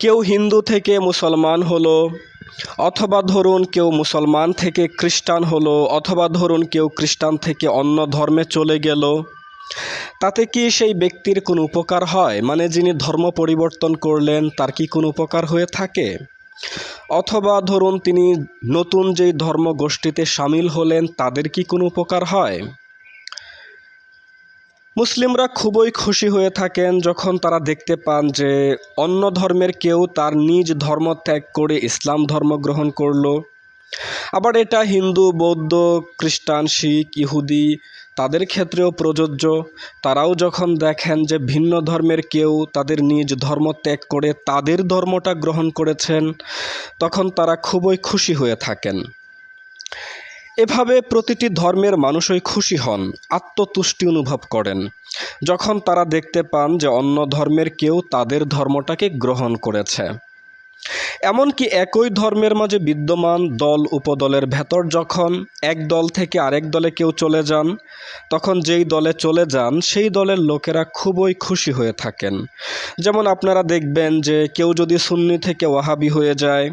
কেউ হিন্দু থেকে মুসলমান হলো, অথবা ধরুন কেউ মুসলমান থেকে খ্রিস্টান হলো, অথবা ধরুন কেউ খ্রিস্টান থেকে অন্য ধর্মে চলে গেল, তাতে কি সেই ব্যক্তির কোনো উপকার হয়? মানে যিনি ধর্ম পরিবর্তন করলেন, তার কি কোনো উপকার হয়ে থাকে? অথবা ধরুন তিনি নতুন যেই ধর্ম গোষ্ঠীতে সামিল হলেন, তাদের কি কোনো উপকার হয়? মুসলিমরা খুবই খুশি হয়ে থাকেন যখন তারা দেখতে পান যে অন্য ধর্মের কেউ তার নিজ ধর্ম ত্যাগ করে ইসলাম ধর্ম গ্রহণ করল। আবার এটা হিন্দু, বৌদ্ধ, খ্রিস্টান, শিখ, ইহুদি তাদের ক্ষেত্রেও প্রযোজ্য। তারাও যখন দেখেন যে ভিন্ন ধর্মের কেউ তাদের নিজ ধর্ম ত্যাগ করে তাদের ধর্মটা গ্রহণ করেছেন, তখন তারা খুবই খুশি হয়ে থাকেন। এভাবে প্রতিটি ধর্মের মানুষই খুশি হন, আত্মতুষ্টি অনুভব করেন। যখন তারা দেখতে পান যে অন্য ধর্মের কেউ তাদের ধর্মটাকে গ্রহণ করেছে। এমনকি একই ধর্মের মাঝে বিদ্যমান দল উপদলের ভেতর যখন এক দল থেকে আরেক দলে কেউ চলে যান, তখন যেই দলে চলে যান, সেই দলের লোকেরা খুবই খুশি হয়ে থাকেন। যেমন আপনারা দেখবেন যে কেউ যদি সুন্নি থেকে ওয়াহাবি হয়ে যায়,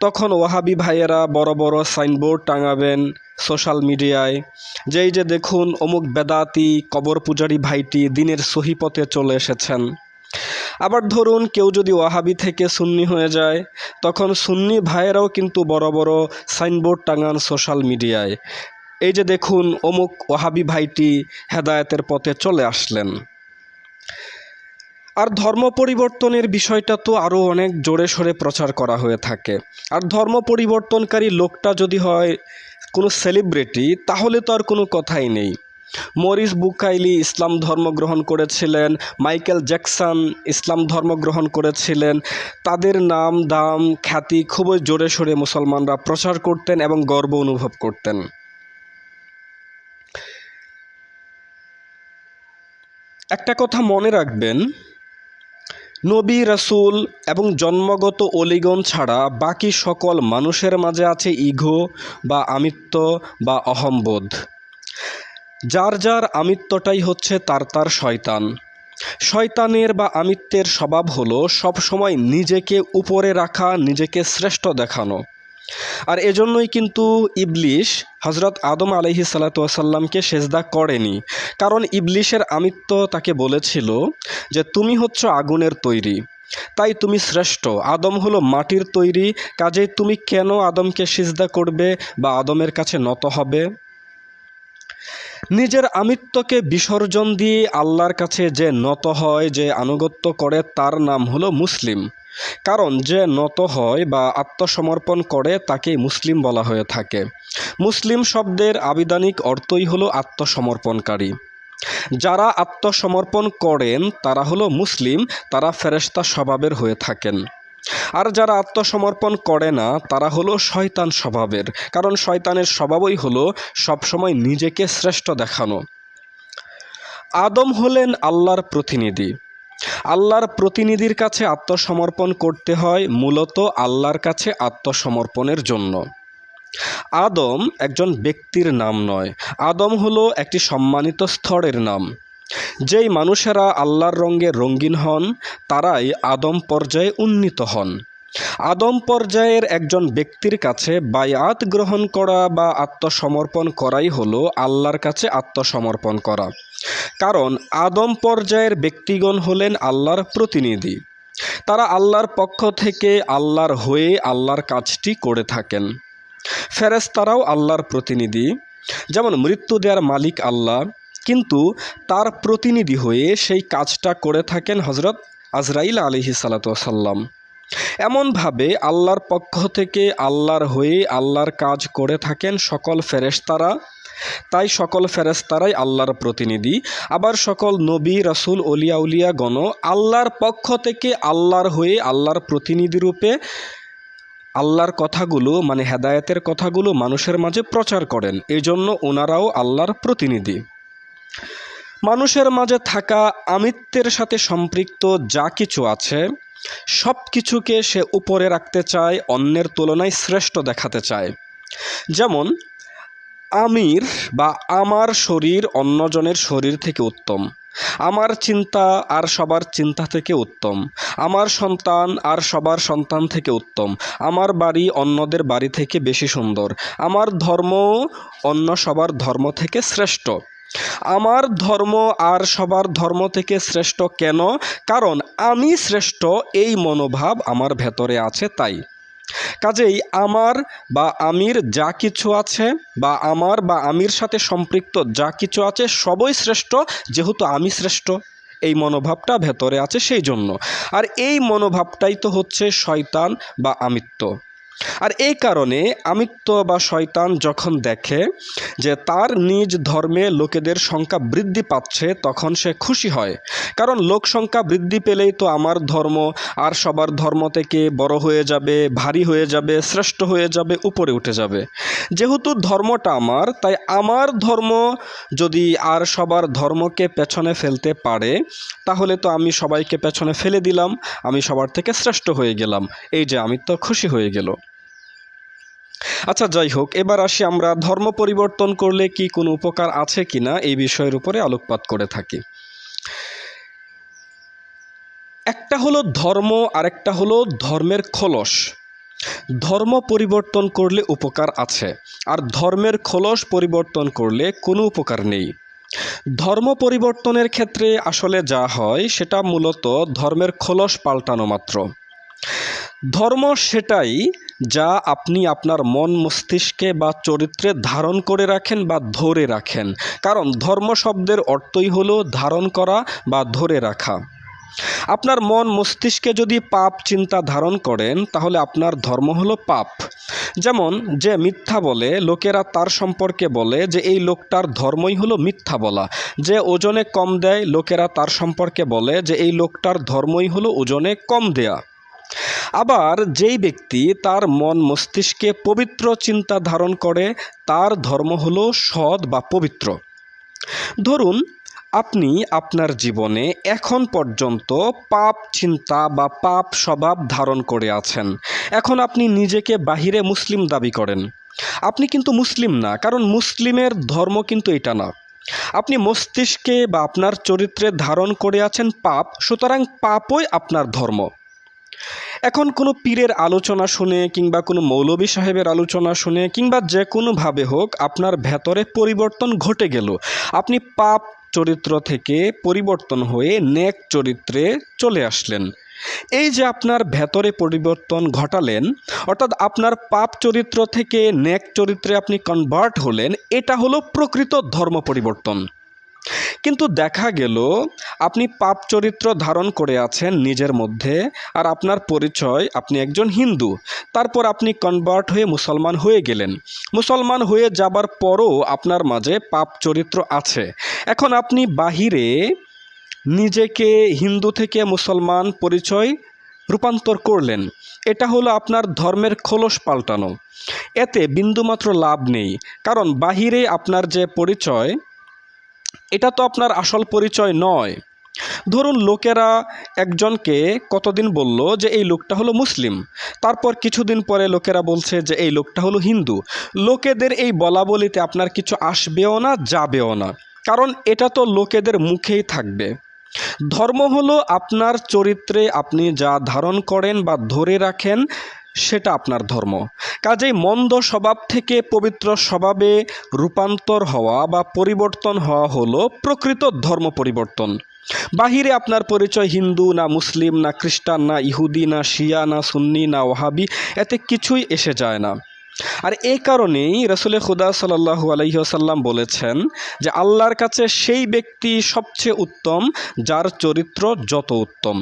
তখন ওয়াহাবি ভাইয়েরা বড় বড় সাইনবোর্ড টাঙাবেন সোশ্যাল মিডিয়ায়, যেই যে দেখুন অমুক বেদাতি কবর পূজারী ভাইটি দিনের সহিপথে চলে এসেছেন। আবার ধরুন কেউ যদি ওয়াহাবি থেকে সুন্নি হয়ে যায়, তখন সুন্নি ভাইয়েরাও কিন্তু বড় বড় সাইনবোর্ড টাঙান সোশ্যাল মিডিয়ায়। এই যে দেখুন, অমুক ওয়াহাবি ভাইটি হেদায়েতের পথে চলে আসলেন। আর ধর্ম পরিবর্তনের বিষয়টা তো আরও অনেক জোরে সোরে প্রচার করা হয়ে থাকে। আর ধর্ম পরিবর্তনকারী লোকটা যদি হয় কোনো সেলিব্রিটি তাহলে তো আর কোনো কথাই নেই। মরিস বুকাইলি ইসলাম ধর্ম গ্রহণ করেছিলেন, মাইকেল জ্যাকসন ইসলাম ধর্ম গ্রহণ করেছিলেন। তাদের নাম, দাম, খ্যাতি খুবই জোরে সোরে মুসলমানরা প্রচার করতেন এবং গর্ব অনুভব করতেন। একটা কথা মনে রাখবেন, নবী রাসূল এবং জন্মগত অলিগণ ছাড়া বাকি সকল মানুষের মাঝে আছে ইঘো বা আমিত্ব বা অহম্বোধ। যার যার আমিত্বটাই হচ্ছে তার তার শয়তান। শয়তানের বা আমিত্বের স্বভাব হলো সবসময় নিজেকে উপরে রাখা, নিজেকে শ্রেষ্ঠ দেখানো। আর এজন্যই কিন্তু ইবলিশ হজরত আদম আলহি সাল্লাতামকে সেজদা করেনি। কারণ ইবলিশের আমিত্ব তাকে বলেছিল যে, তুমি হচ্ছ আগুনের তৈরি, তাই তুমি শ্রেষ্ঠ। আদম হলো মাটির তৈরি, কাজেই তুমি কেন আদমকে সিজদা করবে বা আদমের কাছে নত হবে? নিজের আমিত্বকে বিসর্জন দিয়ে আল্লাহর কাছে যে নত হয়, যে আনুগত্য করে, তার নাম হলো মুসলিম। কারণ যে নত হয় বা আত্মসমর্পণ করে তাকে মুসলিম বলা হয়ে থাকে। মুসলিম শব্দের আবিধানিক অর্থই হলো আত্মসমর্পণকারী। যারা আত্মসমর্পণ করেন, তারা হলো মুসলিম, তারা ফেরেস্তা স্বভাবের হয়ে থাকেন। আর যারা আত্মসমর্পণ করে না, তারা হলো শয়তান স্বভাবের। কারণ শয়তানের স্বভাবই হলো সবসময় নিজেকে শ্রেষ্ঠ দেখানো। আদম হলেন আল্লাহর প্রতিনিধি। আল্লাহর প্রতিনিধির কাছে আত্মসমর্পণ করতে হয় মূলত আল্লাহর কাছে আত্মসমর্পণের জন্য। আদম একজন ব্যক্তির নাম নয়। আদম হলো একটি সম্মানিত স্তরের নাম। যেই মানুষেরা আল্লাহর রঙে রঙিন হন, তারাই আদম পর্যায়ে উন্নীত হন। আদম পর্যায়ের একজন ব্যক্তির কাছে বায়াত গ্রহণ করা বা আত্মসমর্পণ করাই হলো আল্লাহর কাছে আত্মসমর্পণ করা। কারণ আদম পর্যায়ের ব্যক্তিগণ হলেন আল্লাহর প্রতিনিধি। তারা আল্লাহর পক্ষ থেকে আল্লাহর হয়ে আল্লাহর কাজটি করে থাকেন। ফেরেস্তারাও আল্লাহর প্রতিনিধি। যেমন মৃত্যু দেওয়ার মালিক আল্লাহ কিন্তু তার প্রতিনিধি হয়ে সেই কাজটা করে থাকেন হজরত আজরাইল আলিহি সালাতাম এমনভাবে আল্লাহর পক্ষ থেকে আল্লাহর হয়ে আল্লাহর কাজ করে থাকেন সকল ফেরেশতারা। তাই সকল ফেরেশতারাই আল্লাহর প্রতিনিধি। আবার সকল নবী, রাসুল, অলিয়া উলিয়া গণ আল্লাহর পক্ষ থেকে আল্লাহর হয়ে আল্লাহর প্রতিনিধি রূপে আল্লাহর কথাগুলো মানে হেদায়েতের কথাগুলো মানুষের মাঝে প্রচার করেন। এই জন্য ওনারাও আল্লাহর প্রতিনিধি। মানুষের মাঝে থাকা আমিত্বের সাথে সম্পৃক্ত যা কিছু আছে সব কিছুকে সে উপরে রাখতে চায়, অন্যের তুলনায় শ্রেষ্ঠ দেখাতে চায়। যেমন, আমির বা আমার শরীর অন্যজনের শরীর থেকে উত্তম। আমার চিন্তা আর সবার চিন্তা থেকে উত্তম। আমার সন্তান আর সবার সন্তান থেকে উত্তম। আমার বাড়ি অন্যদের বাড়ি থেকে বেশি সুন্দর। আমার ধর্ম অন্য সবার ধর্ম থেকে শ্রেষ্ঠ। আমার ধর্ম আর সবার ধর্ম থেকে শ্রেষ্ঠ কেন? কারণ আমি শ্রেষ্ঠ, এই মনোভাব আমার ভেতরে আছে তাই। কাজেই আমার বা আমির যা কিছু আছে বা আমার বা আমির সাথে সম্পৃক্ত যা কিছু আছে সবই শ্রেষ্ঠ, যেহেতু আমি শ্রেষ্ঠ। এই মনোভাবটা ভেতরে আছে সেই জন্য আর এই মনোভাবটাই তো হচ্ছে শয়তান বা আমিত্ব। আর এই কারণে আমিত্ব বা শয়তান যখন দেখে যে তার নিজ ধর্মে লোকেদের সংখ্যা বৃদ্ধি পাচ্ছে, তখন সে খুশি হয়। কারণ লোক সংখ্যা বৃদ্ধি পেলেই তো আমার ধর্ম আর সবার ধর্ম থেকে বড় হয়ে যাবে, ভারী হয়ে যাবে, শ্রেষ্ঠ হয়ে যাবে, উপরে উঠে যাবে। যেহেতু ধর্মটা আমার, তাই আমার ধর্ম যদি আর সবার ধর্মকে পেছনে ফেলতে পারে, তাহলে তো আমি সবাইকে পেছনে ফেলে দিলাম, আমি সবার থেকে শ্রেষ্ঠ হয়ে গেলাম। এই যে আমি তো খুশি হয়ে গেল। আচ্ছা যাই হোক, এবার আসি আমরা ধর্ম পরিবর্তন করলে কি কোনো উপকার আছে কি না? এই বিষয়ের উপরে আলোকপাত করে থাকি। একটা হলো ধর্ম, আরেকটা হলো ধর্মের খোলস। ধর্ম পরিবর্তন করলে উপকার আছে, আর ধর্মের খোলস পরিবর্তন করলে কোনো উপকার নেই। ধর্ম পরিবর্তনের ক্ষেত্রে আসলে যা হয়, সেটা মূলত ধর্মের খোলস পাল্টানো মাত্র। ধর্ম সেটাই যা আপনি আপনার মন মস্তিষ্কে বা চরিত্রে ধারণ করে রাখেন বা ধরে রাখেন। কারণ ধর্ম শব্দের অর্থই হলো ধারণ করা বা ধরে রাখা। আপনার মন মস্তিষ্কে যদি পাপ চিন্তা ধারণ করেন, তাহলে আপনার ধর্ম হলো পাপ। যেমন যে মিথ্যা বলে, লোকেরা তার সম্পর্কে বলে যে এই লোকটার ধর্মই হলো মিথ্যা বলা। যে ওজনে কম দেয়, লোকেরা তার সম্পর্কে বলে যে এই লোকটার ধর্মই হলো ওজনে কম দেয়া। আবার যেই ব্যক্তি তার মন মস্তিষ্কে পবিত্র চিন্তা ধারণ করে, তার ধর্ম হলো সৎ বা পবিত্র। ধরুন, আপনি আপনার জীবনে এখন পর্যন্ত পাপ চিন্তা বা পাপ স্বভাব ধারণ করে আছেন। এখন আপনি নিজেকে বাহিরে মুসলিম দাবি করেন। আপনি কিন্তু মুসলিম না, কারণ মুসলিমের ধর্ম কিন্তু এটা না। আপনি মস্তিষ্কে বা আপনার চরিত্রে ধারণ করে আছেন পাপ, সুতরাং পাপই আপনার ধর্ম। এখন কোনো পীরের আলোচনা শুনে কিংবা কোনো মৌলবী সাহেবের আলোচনা শুনে কিংবা যে কোনোভাবে হোক আপনার ভেতরে পরিবর্তন ঘটে গেল। আপনি পাপ চরিত্র থেকে পরিবর্তন হয়ে নেক চরিত্রে চলে আসলেন। এই যে আপনার ভেতরে পরিবর্তন ঘটালেন, অর্থাৎ আপনার পাপ চরিত্র থেকে নেক চরিত্রে আপনি কনভার্ট হলেন, এটা হলো প্রকৃত ধর্ম পরিবর্তন। কিন্তু দেখা গেল, আপনি পাপ চরিত্র ধারণ করে আছেন নিজের মধ্যে, আর আপনার পরিচয়, আপনি একজন হিন্দু। তারপর আপনি কনভার্ট হয়ে মুসলমান হয়ে গেলেন। মুসলমান হয়ে যাবার পরও আপনার মাঝে পাপ চরিত্র আছে। এখন আপনি বাহিরে নিজেকে হিন্দু থেকে মুসলমান পরিচয় রূপান্তর করলেন। এটা হলো আপনার ধর্মের খোলস পাল্টানো। এতে বিন্দুমাত্র লাভ নেই। কারণ বাহিরে আপনার যে পরিচয় এটা তো আপনার আসল পরিচয় নয়। ধরুন লোকেরা একজনকে কতদিন বলল যে এই লোকটা হলো মুসলিম, তারপর কিছুদিন পরে লোকেরা বলছে যে এই লোকটা হলো হিন্দু। লোকেদের এই বলা বলিতে আপনার কিছু আসবেও না, যাবেও না। কারণ এটা তো লোকেদের মুখেই থাকবে। ধর্ম হলো আপনার চরিত্রে আপনি যা ধারণ করেন বা ধরে রাখেন সেটা আপনার ধর্ম। কাজেই মন্দ স্বভাব থেকে পবিত্র স্বভাবে রূপান্তর হওয়া বা পরিবর্তন হওয়া হলো প্রকৃত ধর্ম পরিবর্তন। বাহিরে আপনার পরিচয় হিন্দু, না মুসলিম, না খ্রিস্টান, না ইহুদি, না শিয়া, না সুন্নি, না ওহাবি এতে কিছুই এসে যায় না। আর এই কারণেই রসুলের খুদা সাল্লাহু আলহিহাসাল্লাম বলেছেন যে আল্লাহর কাছে সেই ব্যক্তি সবচেয়ে উত্তম, যার চরিত্র যত উত্তম।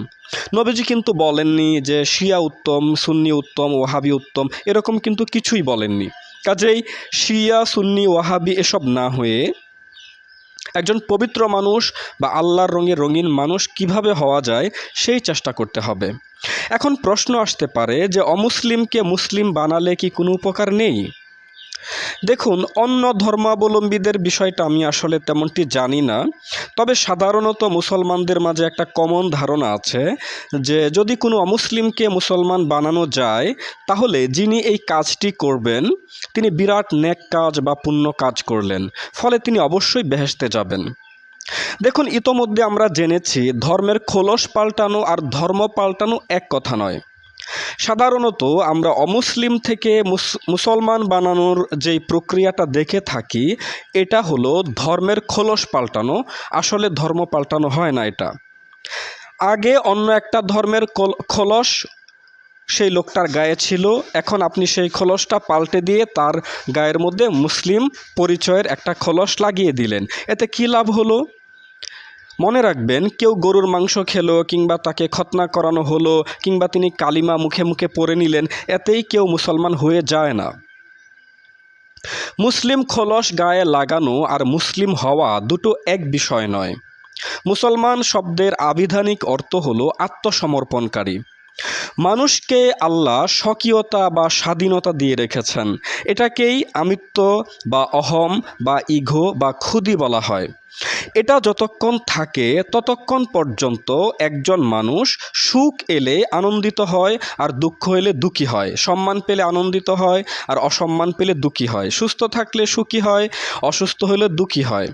নবীজি কিন্তু বলেননি যে শিয়া উত্তম, সুন্নি উত্তম ওহাবি উত্তম, এরকম কিন্তু কিছুই বলেননি। কাজেই শিয়া, সুন্নি, ওয়াহাবি এসব না হয়ে একজন পবিত্র মানুষ বা আল্লাহর রঙে রঙিন মানুষ কীভাবে হওয়া যায়, সেই চেষ্টা করতে হবে। এখন প্রশ্ন আসতে পারে যে অমুসলিমকে মুসলিম বানালে কি কোনো উপকার নেই? দেখুন, অন্য ধর্মাবলম্বীদের বিষয়টা আমি আসলে তেমনটি জানি না। তবে সাধারণত মুসলমানদের মাঝে একটা কমন ধারণা আছে যে, যদি কোনো অমুসলিমকে মুসলমান বানানো যায়, তাহলে যিনি এই কাজটি করবেন, তিনি বিরাট নেক কাজ বা পুণ্য কাজ করলেন, ফলে তিনি অবশ্যই বেহেশতে যাবেন। দেখুন, ইতোমধ্যে আমরা জেনেছি, ধর্মের খোলস পাল্টানো আর ধর্ম পাল্টানো এক কথা নয়। সাধারণত আমরা অমুসলিম থেকে মুস- মুসলমান বানানোর যেই প্রক্রিয়াটা দেখে থাকি, এটা হলো ধর্মের খোলস পাল্টানো। আসলে ধর্ম পাল্টানো হয় না এটা। আগে অন্য একটা ধর্মের খোলস সেই লোকটার গায়ে ছিল। এখন আপনি সেই খোলসটা পাল্টে দিয়ে তার গায়ের মধ্যে মুসলিম পরিচয়ের একটা খোলস লাগিয়ে দিলেন। এতে কী লাভ হলো? মনে রাখবেন, কেউ গরুর মাংস খেলো কিংবা তাকে খতনা করানো হলো কিংবা তিনি কালিমা মুখে মুখে পড়ে নিলেন, এতেই কেউ মুসলমান হয়ে যায় না। মুসলিম খোলস গায়ে লাগানো আর মুসলিম হওয়া দুটো এক বিষয় নয়। মুসলমান শব্দের আবিধানিক অর্থ হলো আত্মসমর্পণকারী। মানুষকে আল্লাহ স্বকীয়তা বা স্বাধীনতা দিয়ে রেখেছেন। এটাকেই আমিত্ব বা অহম বা ইঘো বা ক্ষুদি বলা হয়। এটা যতক্ষণ থাকে ততক্ষণ পর্যন্ত একজন মানুষ সুখ এলে আনন্দিত হয় আর দুঃখ এলে দুঃখী হয়। সম্মান পেলে আনন্দিত হয় আর অসম্মান পেলে দুঃখী হয়। সুস্থ থাকলে সুখী হয়, অসুস্থ হলে দুঃখী হয়।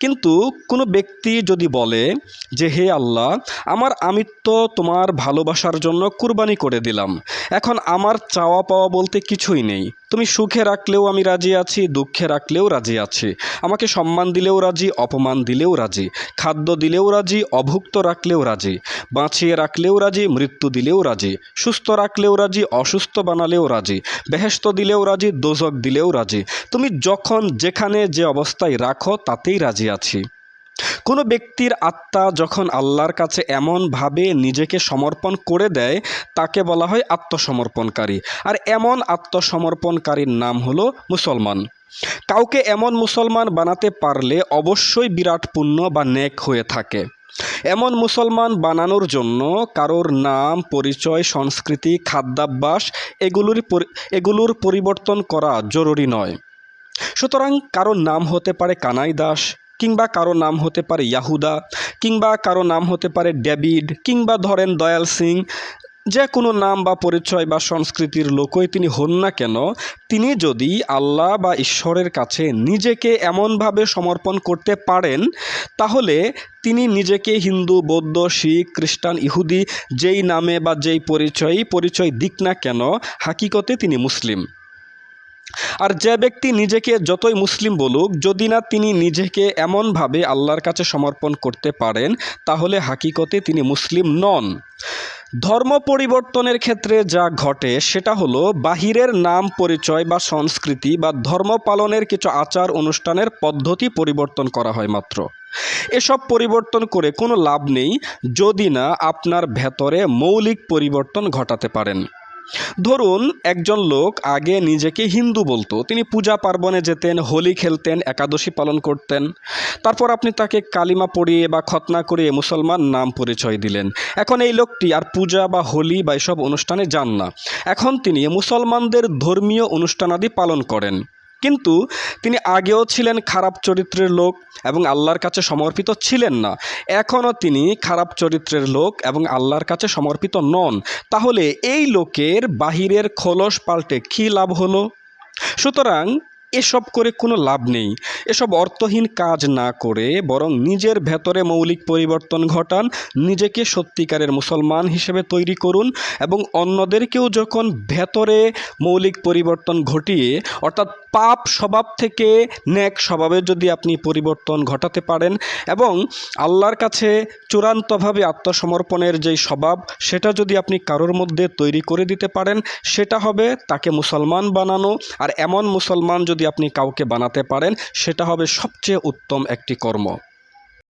কিন্তু কোনো ব্যক্তি যদি বলে যে, হে আল্লাহ, আমার আমিত্ব তোমার ভালোবাসার জন্য কুরবানি করে দিলাম। এখন আমার চাওয়া পাওয়া বলতে কিছুই নেই। তুমি সুখে রাখলেও আমি রাজি আছি, দুঃখে রাখলেও রাজি আছি। আমাকে সম্মান দিলেও রাজি, অপমান দিলেও রাজি। খাদ্য দিলেও রাজি, অভুক্ত রাখলেও রাজি। বাঁচিয়ে রাখলেও রাজি, মৃত্যু দিলেও রাজি। সুস্থ রাখলেও রাজি, অসুস্থ বানালেও রাজি। বেহেস্ত দিলেও রাজি, দোজক দিলেও রাজি। তুমি যখন, যেখানে যে অবস্থায় রাখো, তাতেই রাজি আছি। কোনো ব্যক্তির আত্মা যখন আল্লাহর কাছে এমনভাবে নিজেকে সমর্পণ করে দেয়, তাকে বলা হয় আত্মসমর্পণকারী। আর এমন আত্মসমর্পণকারীর নাম হলো মুসলমান। কাউকে এমন মুসলমান বানাতে পারলে অবশ্যই বিরাট পুণ্য বা নেক হয়ে থাকে। এমন মুসলমান বানানোর জন্য কারোর নাম, পরিচয়, সংস্কৃতি, খাদ্যাভ্যাস এগুলোর এগুলোর পরিবর্তন করা জরুরি নয়। সুতরাং কারোর নাম হতে পারে কানাই দাস কিংবা কারও নাম হতে পারে ইয়াহুদা, কিংবা কারও নাম হতে পারে ডেভিড, কিংবা ধরেন দয়াল সিং, যে কোনো নাম বা পরিচয় বা সংস্কৃতির লোকই তিনি হন না কেন, তিনি যদি আল্লাহ বা ঈশ্বরের কাছে নিজেকে এমনভাবে সমর্পণ করতে পারেন, তাহলে তিনি নিজেকে হিন্দু, বৌদ্ধ, শিখ, খ্রিস্টান, ইহুদি, যেই নামে বা যেই পরিচয়ই পরিচয় দিক না কেন, হাকিকতে তিনি মুসলিম। আর যে ব্যক্তি নিজেকে যতই মুসলিম বলুক, যদি না তিনি নিজেকে এমনভাবে আল্লাহর কাছে সমর্পণ করতে পারেন, তাহলে হাকিকতে তিনি মুসলিম নন। ধর্ম পরিবর্তনের ক্ষেত্রে যা ঘটে, সেটা হলো বাহিরের নাম পরিচয় বা সংস্কৃতি বা ধর্ম পালনের কিছু আচার অনুষ্ঠানের পদ্ধতি পরিবর্তন করা হয় মাত্র। এসব পরিবর্তন করে কোনো লাভ নেই যদি না আপনার ভেতরে মৌলিক পরিবর্তন ঘটাতে পারেন। ধরুন, একজন লোক আগে নিজেকে হিন্দু বলতো। তিনি পূজা পার্বণে যেতেন, হোলি খেলতেন, একাদশী পালন করতেন। তারপর আপনি তাকে কালিমা পড়িয়ে বা খতনা করিয়ে মুসলমান নাম পরিচয় দিলেন। এখন এই লোকটি আর পূজা বা হোলি বা এসব অনুষ্ঠানে যান না। এখন তিনি মুসলমানদের ধর্মীয় অনুষ্ঠানাদি পালন করেন। কিন্তু তিনি আগেও ছিলেন খারাপ চরিত্রের লোক এবং আল্লাহর কাছে সমর্পিত ছিলেন না। এখনও তিনি খারাপ চরিত্রের লোক এবং আল্লাহর কাছে সমর্পিত নন। তাহলে এই লোকের বাহিরের খোলস পাল্টে কী লাভ হলো? সুতরাং এসব করে কোনো লাভ নেই। এসব অর্থহীন কাজ না করে বরং নিজের ভেতরে মৌলিক পরিবর্তন ঘটান, নিজেকে সত্যিকারের মুসলমান হিসেবে তৈরি করুন এবং অন্যদেরকেও যখন ভেতরে মৌলিক পরিবর্তন ঘটিয়ে, অর্থাৎ পাপ স্বভাব থেকে ন্যাক স্বভাবে যদি আপনি পরিবর্তন ঘটাতে পারেন এবং আল্লাহর কাছে চূড়ান্তভাবে আত্মসমর্পণের যেই স্বভাব, সেটা যদি আপনি কারোর মধ্যে তৈরি করে দিতে পারেন, সেটা হবে তাকে মুসলমান বানানো। আর এমন মুসলমান যদি আপনি কাউকে বানাতে পারেন, সেটা হবে সবচেয়ে উত্তম একটি কর্ম।